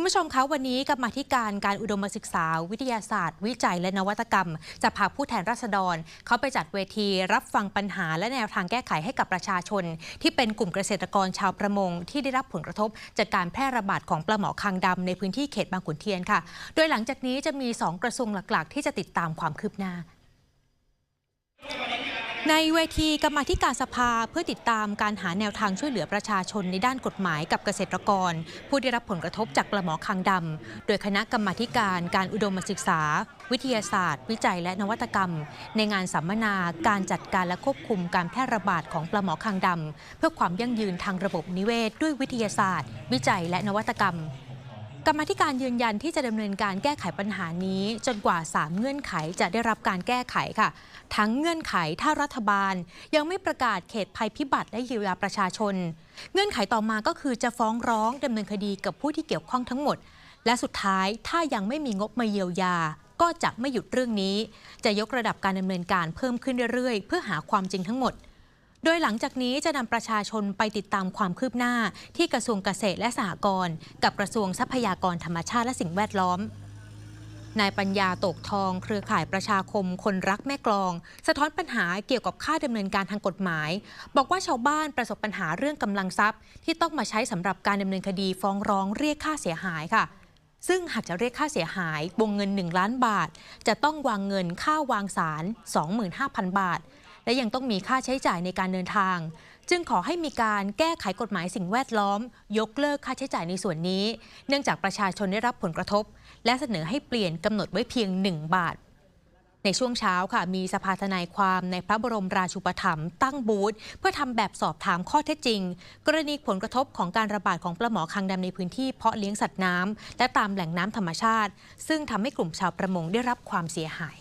คุณผู้ชมคะวันนี้กรรมาธิการการอุดมศึกษา วิทยาศาสตร์ วิจัยและนวัตกรรม จะพาผู้แทนราษฎร เขาไปจัดเวที รับฟังปัญหาและแนวทางแก้ไขให้กับประชาชน ที่เป็นกลุ่มเกษตรกรชาวประมง ที่ได้รับผลกระทบ จากการแพร่ระบาดของปลาหมอคางดำในพื้นที่เขตบางขุนเทียนค่ะ โดยหลังจากนี้จะมี 2 กระทรวงหลักๆ ที่จะติดตามความคืบหน้า ในเวทีกรรมาธิการสภาเพื่อติดตามการหาแนวทางช่วยเหลือประชาชนในด้านกฎหมายกับเกษตรกร ผู้ได้รับผลกระทบจากปลาหมอคางดำโดยคณะกรรมาธิการการอุดมศึกษา วิทยาศาสตร์ วิจัยและนวัตกรรม ในงานสัมมนาการจัดการและควบคุมการแพร่ระบาดของปลาหมอคางดำเพื่อความยั่งยืนทางระบบนิเวศ ด้วยวิทยาศาสตร์ วิจัยและนวัตกรรม กรรมธิการยืนยันที่จะดำเนินการแก้ไขปัญหานี้ จนกว่า 3 เงื่อนไขจะได้รับการแก้ไขค่ะ ทั้งเงื่อนไขถ้ารัฐบาล ยังไม่ประกาศเขตภัยพิบัติและเยียวยาประชาชน เงื่อนไขต่อมาก็คือจะฟ้องร้องดำเนินคดีกับผู้ที่เกี่ยวข้องทั้งหมด และสุดท้ายถ้ายังไม่มีงบมาเยียวยา ก็จะไม่หยุดเรื่องนี้ จะยกระดับการดำเนินการเพิ่มขึ้นเรื่อยๆ เพื่อหาความจริงทั้งหมด โดยหลังจากนี้จะนำประชาชนไปติดตามความคืบหน้า ที่กระทรวงเกษตรและสหกรณ์กับกระทรวงทรัพยากรธรรมชาติและสิ่งแวดล้อมนายปัญญาตกทอง เครือข่ายประชาคมคนรักแม่กลอง สะท้อนปัญหาเกี่ยวกับค่าดำเนินการทางกฎหมาย บอกว่าชาวบ้านประสบปัญหาเรื่องกำลังทรัพย์ ที่ต้องมาใช้สำหรับการดำเนินคดีฟ้องร้องเรียกค่าเสียหายค่ะ ซึ่งหากจะเรียกค่าเสียหายวงเงิน 1 ล้านบาท จะต้องวางเงินค่าวางสาร 25,000 บาท และยังต้องมีค่าใช้จ่ายในการเดินทาง จึงขอให้มีการแก้ไขกฎหมายสิ่งแวดล้อม ยกเลิกค่าใช้จ่ายในส่วนนี้ เนื่องจากประชาชนได้รับผลกระทบ และเสนอให้เปลี่ยนกำหนดไว้เพียง 1 บาทในช่วงเช้าค่ะมีสภาทนายความในพระบรมราชูปถัมภ์ตั้งบูธเพื่อทำแบบสอบถามข้อเท็จจริง กรณีผลกระทบของการระบาดของปลาหมอคางดำในพื้นที่เพาะเลี้ยงสัตว์น้ำและตามแหล่งน้ำธรรมชาติ ซึ่งทำให้กลุ่มชาวประมงได้รับความเสียหาย